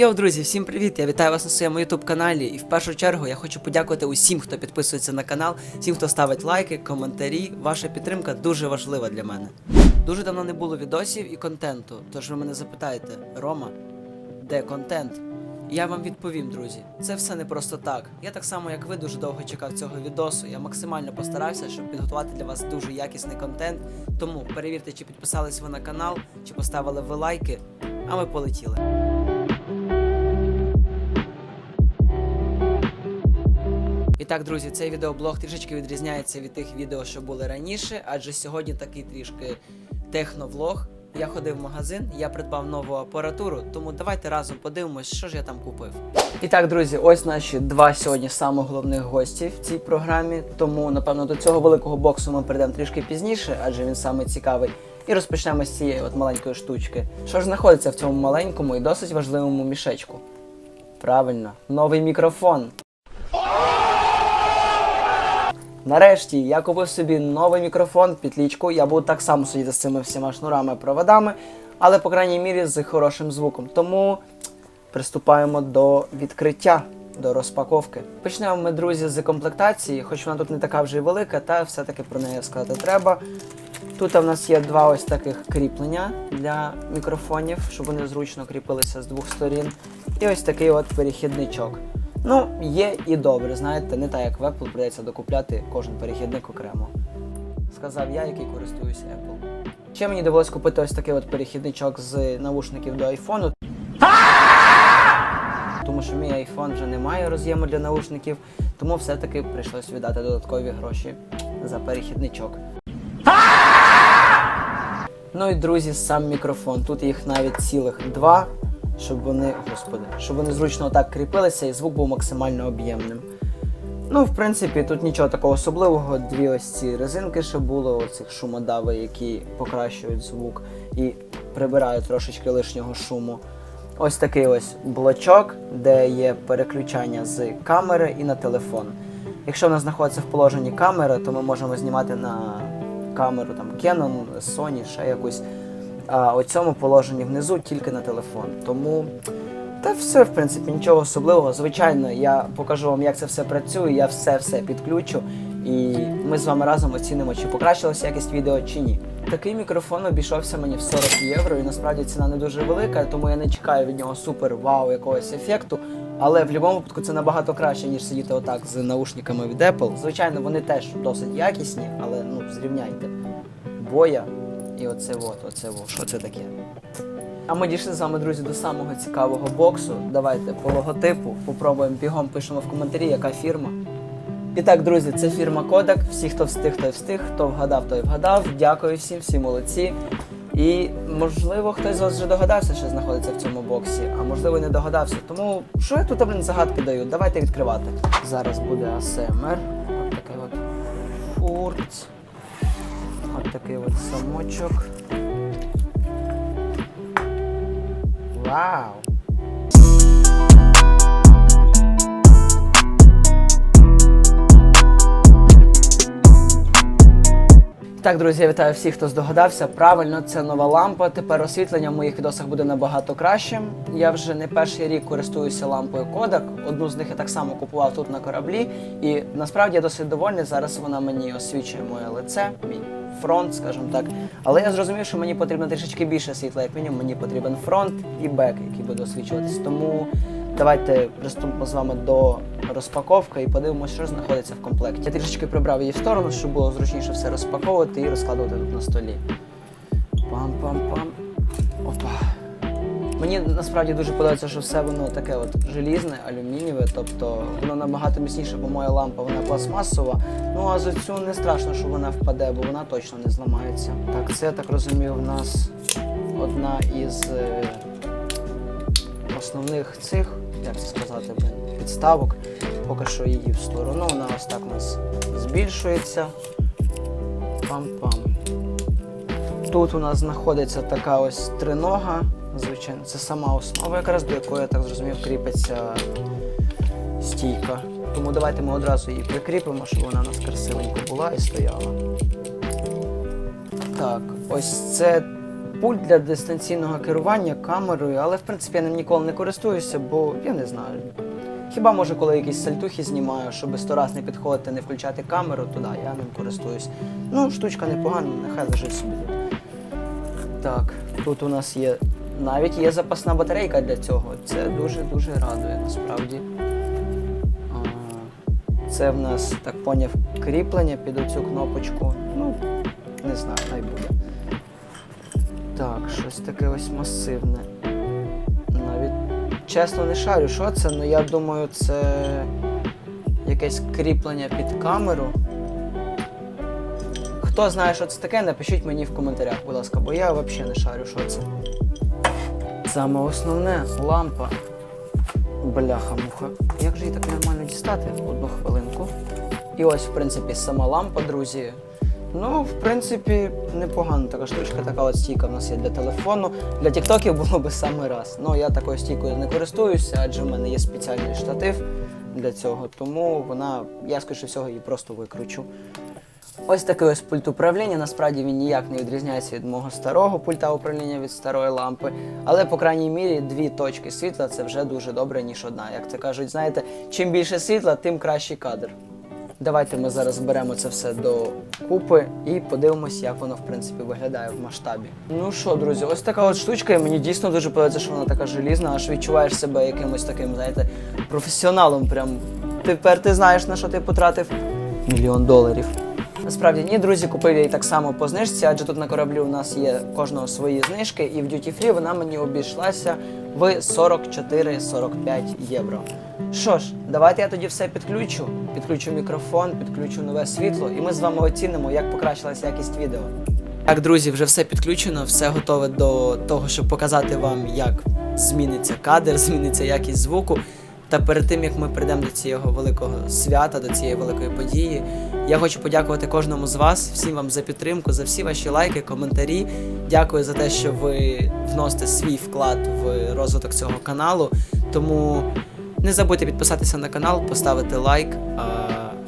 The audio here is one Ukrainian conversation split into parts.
Йоу-йоу, друзі, всім привіт! Я вітаю вас на своєму YouTube каналі. І в першу чергу я хочу подякувати усім, хто підписується на канал, всім, хто ставить лайки, коментарі. Ваша підтримка дуже важлива для мене. Дуже давно не було відосів і контенту. Тож ви мене запитаєте, Рома, де контент? Я вам відповім, друзі. Це все не просто так. Я так само, як ви, дуже довго чекав цього відосу. Я максимально постарався, щоб підготувати для вас дуже якісний контент. Тому перевірте, чи підписались ви на канал, чи поставили ви лайки. А ми полетіли. І так, друзі, цей відеоблог трішечки відрізняється від тих відео, що були раніше, адже сьогодні такий трішки техновлог. Я ходив в магазин, я придбав нову апаратуру, тому давайте разом подивимось, що ж я там купив. І так, друзі, ось наші два сьогодні самих головних гості в цій програмі. Тому, напевно, до цього великого боксу ми перейдемо трішки пізніше, адже він саме цікавий. І розпочнемо з цієї от маленької штучки. Що ж знаходиться в цьому маленькому і досить важливому мішечку? Правильно, новий мікрофон. Нарешті я купив собі новий мікрофон, підлічку. Я буду так само сидіти з цими всіма шнурами проводами, але по крайній мірі з хорошим звуком. Тому приступаємо до відкриття, до розпаковки. Почнемо ми, друзі, з комплектації, хоч вона тут не така вже й велика, та все-таки про неї сказати треба. Тут в нас є два ось таких кріплення для мікрофонів, щоб вони зручно кріпилися з двох сторін. І ось такий от перехідничок. Ну, є і добре, знаєте, не так як в Apple придеться докупляти кожен перехідник окремо. Сказав я, який користуюсь Apple. Ще мені довелось купити ось такий от перехідничок з навушників до айфону. Тому що мій iPhone вже не має роз'єму для наушників, тому все-таки прийшлось віддати додаткові гроші за перехідничок. Ну і друзі, сам мікрофон. Тут їх навіть цілих два, щоб вони, господи, щоб вони зручно так кріпилися і звук був максимально об'ємним. Ну, в принципі, тут нічого такого особливого. Дві ось ці резинки ще було, оцих шумодави, які покращують звук і прибирають трошечки лишнього шуму. Ось такий ось блочок, де є переключання з камери і на телефон. Якщо в нас знаходиться в положенні камери, то ми можемо знімати на камеру там Canon, Sony, ще якусь. А у цьому положенні внизу тільки на телефон. Тому та все, в принципі, нічого особливого. Звичайно, я покажу вам, як це все працює, я все-все підключу. І ми з вами разом оцінимо, чи покращилася якість відео, чи ні. Такий мікрофон обійшовся мені в 40 євро, і насправді ціна не дуже велика, тому я не чекаю від нього супер вау якогось ефекту. Але в будь-якому випадку це набагато краще, ніж сидіти отак з наушниками від Apple. Звичайно, вони теж досить якісні, але ну зрівняйте. Боя і оце от, оце от. Що це таке? А ми дійшли з вами, друзі, до самого цікавого боксу. Давайте по логотипу попробуємо бігом, пишемо в коментарі, яка фірма. І так, друзі, це фірма Kodak. Всі, хто встиг, той встиг, хто вгадав, той вгадав. Дякую всім, всі молодці. І можливо хтось з вас вже догадався, що знаходиться в цьому боксі, а можливо не догадався. Тому що я тут блін, загадки даю? Давайте відкривати. Зараз буде ASMR. От такий от фурц. От такий от самочок. Вау! Так, друзі, я вітаю всіх, хто здогадався. Правильно, це нова лампа. Тепер освітлення в моїх відосах буде набагато кращим. Я вже не перший рік користуюся лампою Kodak. Одну з них я так само купував тут на кораблі, і насправді я досить довольний. Зараз вона мені освічує моє лице, мій фронт, скажімо так. Але я зрозумів, що мені потрібно трішечки більше світла, як мінімум, мені потрібен фронт і бек, який буде освічуватись. Тому давайте приступимо з вами до розпаковки і подивимося, що знаходиться в комплекті. Я трішечки прибрав її в сторону, щоб було зручніше все розпаковувати і розкладувати тут на столі. Пам-пам-пам. Опа. Мені насправді дуже подобається, що все воно таке от желізне, алюмінієве, тобто воно набагато міцніше, бо моя лампа вона пластмасова. Ну а за цю не страшно, що вона впаде, бо вона точно не зламається. Так, це я так розумію, в нас одна із е, основних цих, як це сказати, підставок. Поки що її в сторону. Вона ось так у нас збільшується. Пам-пам. Тут у нас знаходиться така ось тринога. Звичайно, це сама основа, якраз до якої, я так зрозумів, кріпиться стійка. Тому давайте ми одразу її прикріпимо, щоб вона у нас красивенько була і стояла. Так, ось це пульт для дистанційного керування камерою, але в принципі я ним ніколи не користуюся, бо я не знаю. Хіба може, коли якісь сальтухи знімаю, щоб сто раз не підходити, не включати камеру, то да, я ним користуюсь. Ну, штучка непогана, нехай лежить собі. Так, тут у нас є. Навіть є запасна батарейка для цього. Це дуже-дуже радує насправді. Це в нас, так поняв, кріплення під оцю кнопочку. Ну, не знаю, хай буде. Так, щось таке ось масивне. Навіть чесно не шарю, що це, але я думаю, це якесь кріплення під камеру. Хто знає, що це таке, напишіть мені в коментарях, будь ласка, бо я взагалі не шарю, що це. Саме основне лампа. Бляха-муха. Як же її так нормально дістати? Одну хвилинку. І ось, в принципі, сама лампа, друзі. Ну, в принципі, непогана така штучка, така от стійка в нас є для телефону. Для тіктоків було би саме раз. Ну, я такою стійкою не користуюся, адже в мене є спеціальний штатив для цього, тому вона, я скоріше всього, її просто викручу. Ось такий ось пульт управління. Насправді він ніяк не відрізняється від мого старого пульта управління від старої лампи. Але, по крайній мірі, дві точки світла це вже дуже добре, ніж одна. Як це кажуть, знаєте, чим більше світла, тим кращий кадр. Давайте ми зараз зберемо це все до купи і подивимось, як воно в принципі виглядає в масштабі. Ну що, друзі, ось така от штучка, і мені дійсно дуже подобається, що вона така желізна, аж відчуваєш себе якимось таким, знаєте, професіоналом. Прям тепер ти знаєш на що ти потратив мільйон доларів. Насправді ні, друзі, купив я її так само по знижці, адже тут на кораблі у нас є кожного свої знижки, і в Duty Free вона мені обійшлася в 44-45 євро. Що ж, давайте я тоді все підключу. Підключу мікрофон, підключу нове світло, і ми з вами оцінимо, як покращилася якість відео. Так, друзі, вже все підключено, все готове до того, щоб показати вам, як зміниться кадр, зміниться якість звуку. Та перед тим як ми прийдемо до цього великого свята, до цієї великої події, я хочу подякувати кожному з вас, всім вам за підтримку, за всі ваші лайки, коментарі. Дякую за те, що ви вносите свій вклад в розвиток цього каналу. Тому не забудьте підписатися на канал, поставити лайк. А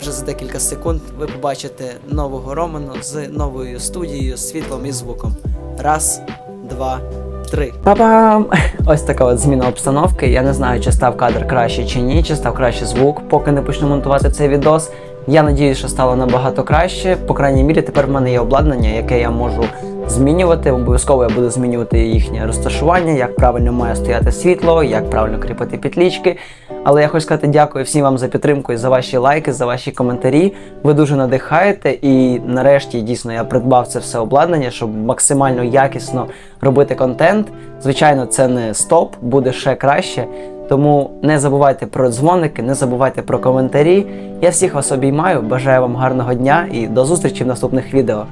вже за декілька секунд ви побачите нового Роману з новою студією, світлом і звуком. Раз, два, три. Па-бам! Ось така от зміна обстановки. Я не знаю, чи став кадр краще чи ні, чи став краще звук, поки не почну монтувати цей відос. Я надіюсь, що стало набагато краще. По крайній мірі, тепер в мене є обладнання, яке я можу змінювати. Обов'язково я буду змінювати їхнє розташування, як правильно має стояти світло, як правильно кріпити петлічки. Але я хочу сказати дякую всім вам за підтримку і за ваші лайки, за ваші коментарі. Ви дуже надихаєте. І нарешті дійсно я придбав це все обладнання, щоб максимально якісно робити контент. Звичайно, це не стоп, буде ще краще. Тому не забувайте про дзвоники, не забувайте про коментарі. Я всіх вас обіймаю, бажаю вам гарного дня і до зустрічі в наступних відео.